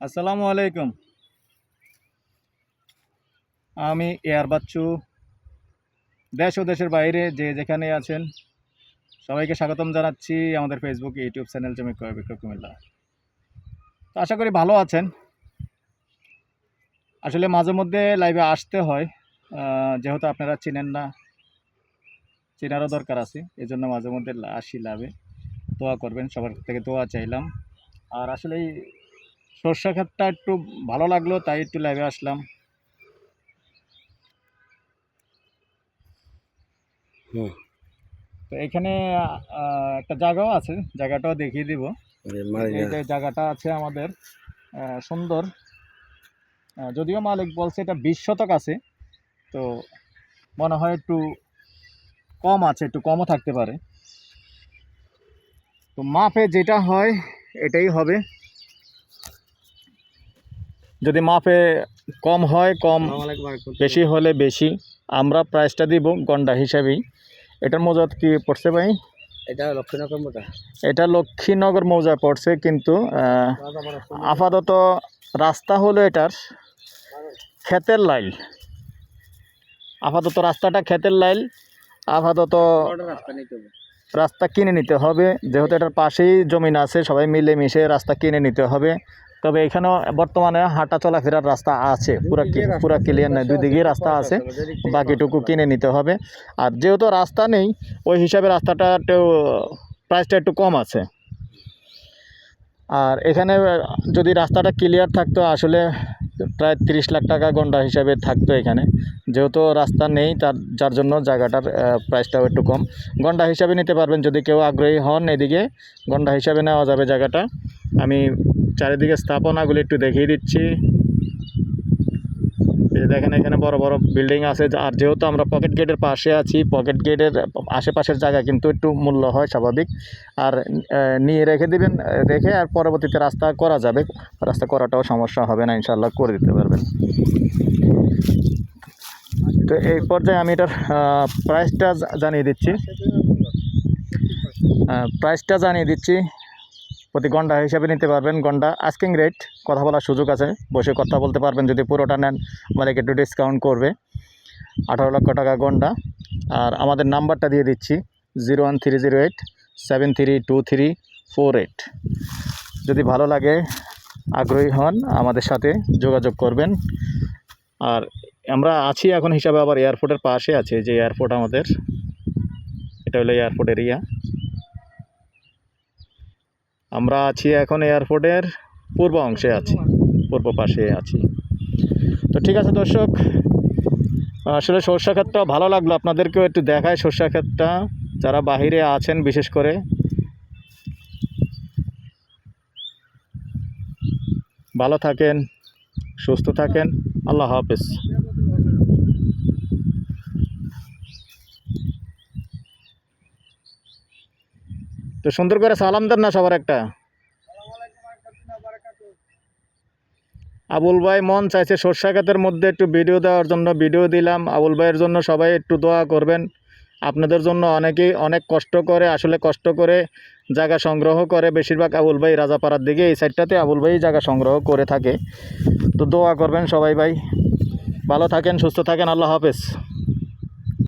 আসসালামু আলাইকুম আমি এয়ার বাচ্চু। দেশ ও দেশের বাইরে যে যেখানে আছেন, সবাইকে স্বাগতম জানাচ্ছি আমাদের ফেসবুক ইউটিউব চ্যানেল জমি ক্রয় বিক্রয় কুমিল্লা। তো আশা করি ভালো আছেন। আসলে মাঝে মধ্যে লাইভে আসতে হয়। যেহেতু আপনারা চিনেন না চেনারও দরকার আছে। এই জন্য মাঝে মধ্যে আসি লাভে। দোয়া করবেন সবার থেকে দোয়া চাইলাম। আর আসলে এই সর্ষা ক্ষেতটা একটু ভালো লাগল তাই একটু লাইভে আসলাম। তো এখানে একটা জায়গাও আছে জায়গাটাও দেখিয়ে দিব। এই যে জায়গাটা আছে আমাদের সুন্দর। যদিও মালিক বলছে এটা বিশ শতক আছে তো মনে হয় একটু কম আছে একটু কমও থাকতে পারে। তো মাপে যেটা হয় এটাই হবে। যদি মাপে কম হয় কম। বেশি হলে বেশি। আমরা প্রাইসটা দিব গন্ডা হিসাবেই। এটার মৌজাত কি পড়ছে ভাই? এটা লক্ষ্মীনগর মোটা এটা লক্ষ্মীনগর মৌজা পড়ছে কিন্তু আপাতত রাস্তা হলো এটার ক্ষেতের লাইল। আপাতত রাস্তাটা ক্ষেতের লাইল। আপাতত রাস্তা কিনে নিতে হবে। যেহেতু এটার পাশেই জমিন আছে সবাই মিলে মিশে রাস্তা কিনে নিতে হবে। তবে এখানেও বর্তমানে হাঁটা চলাফেরার রাস্তা আছে। পুরা পুরা ক্লিয়ার নাই। দুই দিকেই রাস্তা আছে বাকিটুকু কিনে নিতে হবে। আর যেহেতু রাস্তা নেই ওই হিসাবে রাস্তাটা একটু প্রাইসটা একটু কম আছে। আর এখানে যদি রাস্তাটা ক্লিয়ার থাকতো আসলে প্রায় তিরিশ লাখ টাকা গন্ডা হিসাবে থাকতো এখানে। যেহেতু রাস্তা নেই, তার, যার জন্য জায়গাটার প্রাইসটাও একটু কম। গন্ডা হিসাবে নিতে পারবেন যদি কেউ আগ্রহী হন এদিকে। গন্ডা হিসাবে নেওয়া যাবে জায়গাটা। আমি চারিদিকে স্থাপনাগুলি একটু দেখিয়ে দিচ্ছি। যে দেখেন এখানে বড় বড় বিল্ডিং আছে আর যেহেতু আমরা পকেট গেটের পাশে আছি পকেট গেটের আশেপাশের জায়গা কিন্তু একটু মূল্য হয় স্বাভাবিক। আর নিয়ে রেখে দিবেন, রেখে আর পরবর্তীতে রাস্তা করা যাবে। রাস্তা করাটাও সমস্যা হবে না ইনশাল্লাহ করে দিতে পারবেন। তো এই পর্যায়ে আমি এটার প্রাইসটা জানিয়ে দিচ্ছি। প্রাইসটা জানিয়ে দিচ্ছি। প্রতি ঘণ্টা হিসাবে নিতে পারবেন। ঘণ্টা আস্কিং রেট কথা বলার সুযোগ আছে। বসে কথা বলতে পারবেন যদি পুরোটা নেন, মালিক একটু ডিসকাউন্ট করবে। আঠারো লক্ষ টাকা ঘণ্টা। আর আমাদের নাম্বারটা দিয়ে দিচ্ছি zero one three zero eight seven three two three four eight যদি ভালো লাগে, আগ্রহী হন, আমাদের সাথে যোগাযোগ করবেন। আর আমরা আছি এখন হিসাবে আবার এয়ারপোর্টের পাশে আছে, যে এয়ারপোর্ট আমাদের। এটা হলো এয়ারপোর্ট এরিয়া আমরা আছি এখন এয়ারপোর্টের পূর্ব অংশে আছি, পূর্ব পাশে আছি। তো ঠিক আছে দর্শক, আসলে সর্ষা ক্ষেতটা ভালো লাগল আপনাদেরকেও একটু দেখায় সর্ষা ক্ষেতটা, যারা বাহিরে আছেন বিশেষ করে। ভালো থাকেন, সুস্থ থাকেন, আল্লাহ হাফেজ। তো সুন্দর করে সালাম দেন না সবার একটা। আবুল ভাই মন চাইছে সর্ষা ক্ষেতের মধ্যে একটু ভিডিও দেওয়ার জন্য ভিডিও দিলাম। আবুল ভাইয়ের জন্য সবাই একটু দোয়া করবেন। আপনাদের জন্য অনেকেই অনেক কষ্ট করে, আসলে কষ্ট করে জায়গা সংগ্রহ করে। বেশিরভাগ আবুল ভাই রাজাপাড়ার দিকে, এই সাইডটাতে আবুল ভাই জায়গা সংগ্রহ করে থাকে। তো দোয়া করবেন সবাই ভাই। ভালো থাকেন, সুস্থ থাকেন, আল্লাহ হাফেজ।